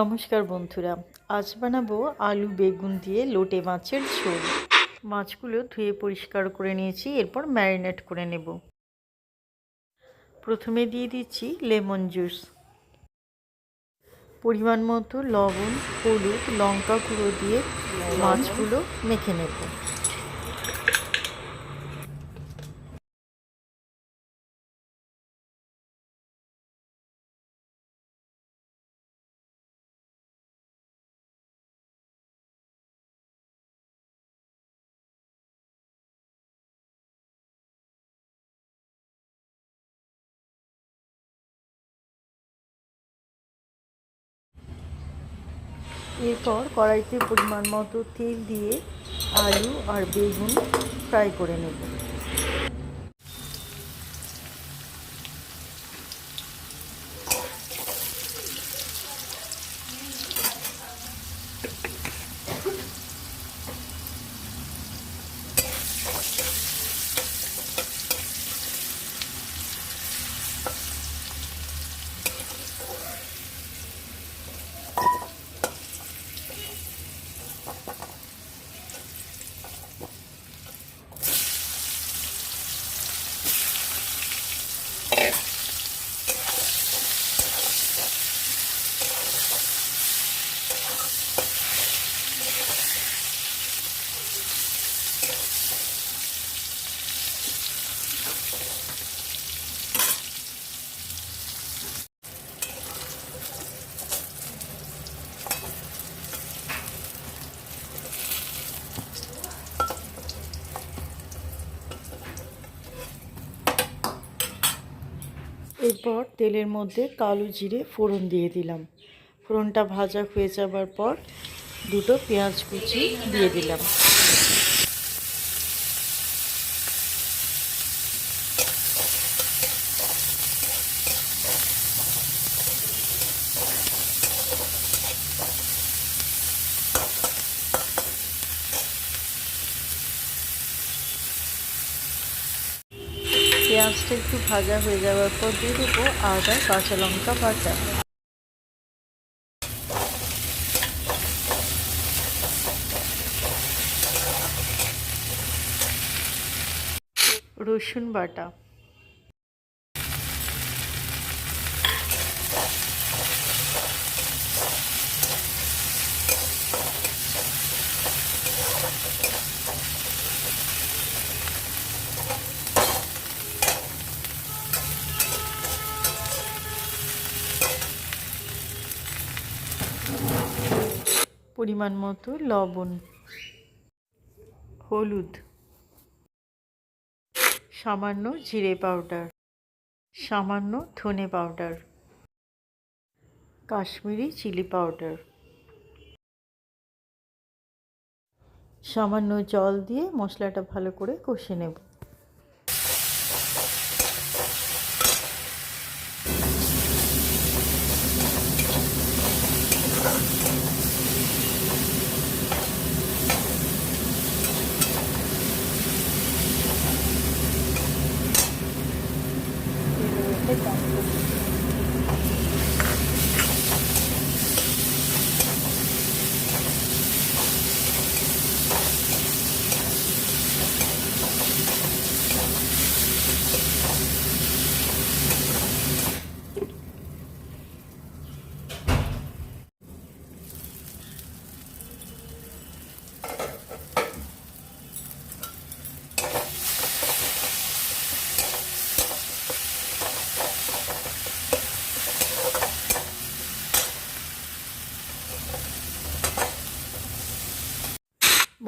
নমস্কার বন্ধুরা, আজ বানাবো আলু বেগুন দিয়ে লোটে মাছের ঝোল। মাছগুলো ধুয়ে পরিষ্কার করে নিয়েছি, এরপর ম্যারিনেট করে নেব। প্রথমে দিয়ে দিচ্ছি লেমন জুস। পরিমাণ মতো লবণ, হলুদ, লঙ্কা গুঁড়ো দিয়ে মাছগুলো মেখে নেব। এরপর কড়াইতে পরিমাণ মতো তেল দিয়ে আলু আর বেগুন ফ্রাই করে নেব। এরপর তেলের মধ্যে কালো জিরে ফোড়ন দিয়ে দিলাম। ফোড়নটা ভাজা হয়ে যাবার পর দুটো পেঁয়াজ কুচি দিয়ে দিলাম। পেঁয়াজটা একটু ভাজা হয়ে যাওয়ার পর দিয়ে দেবো আদা কাঁচা লঙ্কা বাটা। রসুন বাটা। পরিমাণ মতো লবণ, হলুদ, সামান্য জিরে পাউডার, সামান্য ধনে পাউডার, কাশ্মীরি চিলি পাউডার। সামান্য জল দিয়ে মশলাটা ভালো করে কষে নেব।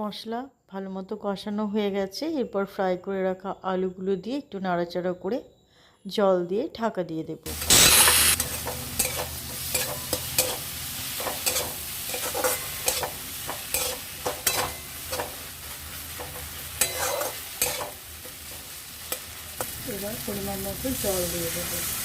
মশলা ভালো মতো কষানো হয়ে গেছে। এরপর ফ্রাই করে রাখা আলুগুলো দিয়ে একটু নাড়াচাড়া করে জল দিয়ে ঢাকা দিয়ে দেব। এবার পরিমাণ মতো জল দিয়ে দেবো।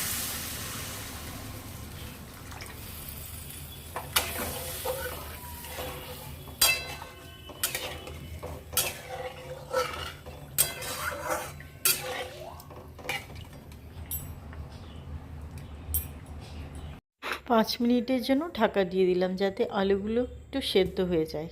পাঁচ মিনিটের জন্য ঢাকা দিয়ে দিলাম যাতে আলুগুলো একটু সেদ্ধ হয়ে যায়।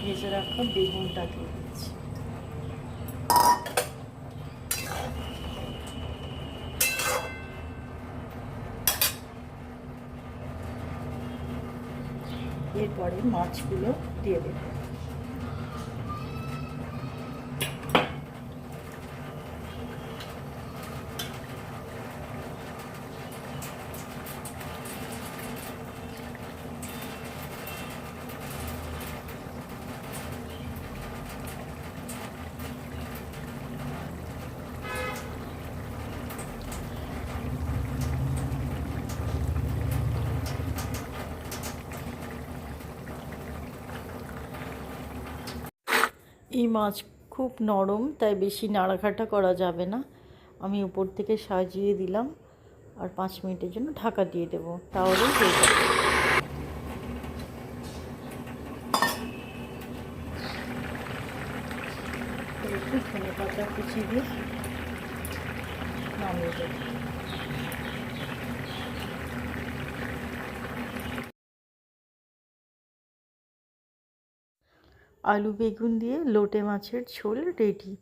ভেজে রাখা বেগুনটা দিয়ে দিচ্ছি। এরপরে মাছগুলো দিয়ে দেবো। এই মাছ খুব নরম, তাই বেশি নাড়াঘাটা করা যাবে না। আমি উপর থেকে সাজিয়ে দিলাম আর পাঁচ মিনিটের জন্য ঢাকা দিয়ে দেবো। তাহলেই হয়ে যাবে। পাতা কুচি দিয়ে নামিয়ে দেবো। আলু বেগুন দিয়ে লোটে মাছের ঝোল রেডি